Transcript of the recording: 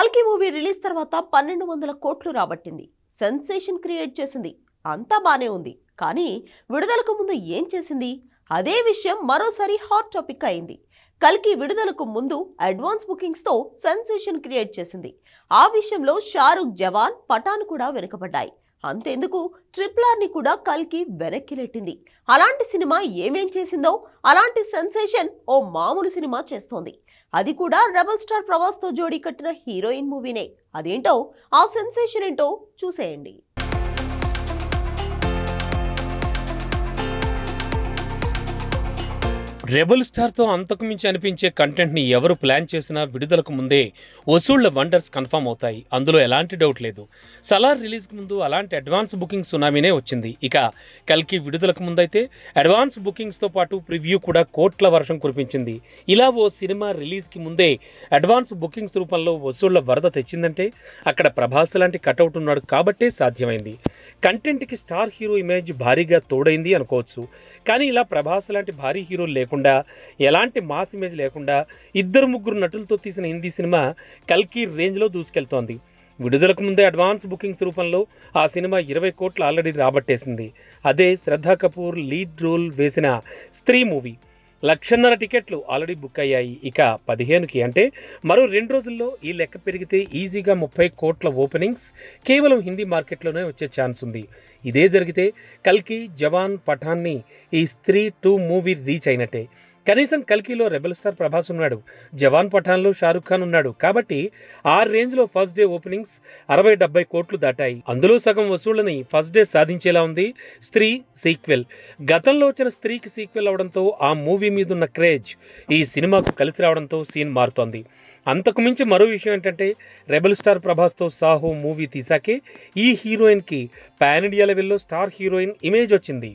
కల్కి movie release తర్వాత పన్నెండు వందల కోట్లు రాబట్టింది. సెన్సేషన్ క్రియేట్ చేసింది. అంతా బానే ఉంది. కానీ విడుదలకు ముందు ఏం చేసింది? అదే విషయం మరోసారి హాట్ టాపిక్ అయింది. కల్కి విడుదలకు ముందు అడ్వాన్స్ బుకింగ్స్తో సెన్సేషన్ క్రియేట్ చేసింది. ఆ విషయంలో షారుఖ్ జవాన్ పఠాన్ కూడా వెనుకబడ్డాయి. అంతెందుకు? ట్రిపుల్ కూడా కల్కి వెనక్కి నెట్టింది. అలాంటి సినిమా ఏమేం చేసిందో అలాంటి సెన్సేషన్ ఓ మామూలు సినిమా చేస్తోంది. అది కూడా రెబల్ స్టార్ ప్రభాస్తో జోడీ కట్టిన హీరోయిన్ మూవీనే. అదేంటో ఆ సెన్సేషన్ ఏంటో చూసేయండి. రెబల్ స్టార్తో అంతకుమించి అనిపించే కంటెంట్ని ఎవరు ప్లాన్ చేసినా విడుదలకు ముందే వసూళ్ళ వండర్స్ కన్ఫర్మ్ అవుతాయి. అందులో ఎలాంటి డౌట్ లేదు. సలార్ రిలీజ్కి ముందు అలాంటి అడ్వాన్స్ బుకింగ్ సునామీనే వచ్చింది. ఇక కల్కి విడుదలకు ముందైతే అడ్వాన్స్ బుకింగ్స్తో పాటు ప్రివ్యూ కూడా కోట్ల వర్షం కురిపించింది. ఇలా ఓ సినిమా రిలీజ్కి ముందే అడ్వాన్స్ బుకింగ్స్ రూపంలో వసూళ్ళ వరద తెచ్చిందంటే అక్కడ ప్రభాస్ లాంటి కటౌట్ ఉన్నాడు కాబట్టే సాధ్యమైంది. కంటెంట్కి స్టార్ హీరో ఇమేజ్ భారీగా తోడైంది అనుకోవచ్చు. కానీ ఇలా ప్రభాస్ లాంటి భారీ హీరోలు లేకుండా ఎలాంటి మాస్ ఇమేజ్ లేకుండా ఇద్దరు ముగ్గురు నటులతో తీసిన హిందీ సినిమా కల్కి రేంజ్లో దూసుకెళ్తోంది. విడుదలకు ముందే అడ్వాన్స్ బుకింగ్స్ రూపంలో ఆ సినిమా ఇరవై కోట్లు ఆల్రెడీ రాబట్టేసింది. అదే శ్రద్ధా కపూర్ లీడ్ రోల్ వేసిన స్త్రీ మూవీ. లక్షన్నర టికెట్లు ఆల్రెడీ బుక్ అయ్యాయి. ఇక పదిహేనుకి అంటే మరో రెండు రోజుల్లో ఈ లెక్క పెరిగితే ఈజీగా ముప్పై కోట్ల ఓపెనింగ్స్ కేవలం హిందీ మార్కెట్లోనే వచ్చే ఛాన్స్ ఉంది. ఇదే జరిగితే కల్కి జవాన్ పఠాన్ని ఈ స్త్రీ టూ మూవీ రీచ్ అయినట్టే. కనీసం కల్కిలో రెబల్ స్టార్ ప్రభాస్ ఉన్నాడు జవాన్ పఠాన్లో షారుఖ్ ఖాన్ ఉన్నాడు. కాబట్టి ఆ రేంజ్లో ఫస్ట్ డే ఓపెనింగ్స్ అరవై డెబ్బై కోట్లు దాటాయి. అందులో సగం వసూళ్ళని ఫస్ట్ డే సాధించేలా ఉంది స్త్రీ సీక్వెల్. గతంలో వచ్చిన స్త్రీకి సీక్వెల్ అవడంతో ఆ మూవీ మీద ఉన్న క్రేజ్ ఈ సినిమాకు కలిసి రావడంతో సీన్ మారుతోంది. అంతకుమించి మరో విషయం ఏంటంటే రెబల్ స్టార్ ప్రభాస్తో సాహో మూవీ తీసాకే ఈ హీరోయిన్కి పాన్ ఇండియా లెవెల్లో స్టార్ హీరోయిన్ ఇమేజ్ వచ్చింది.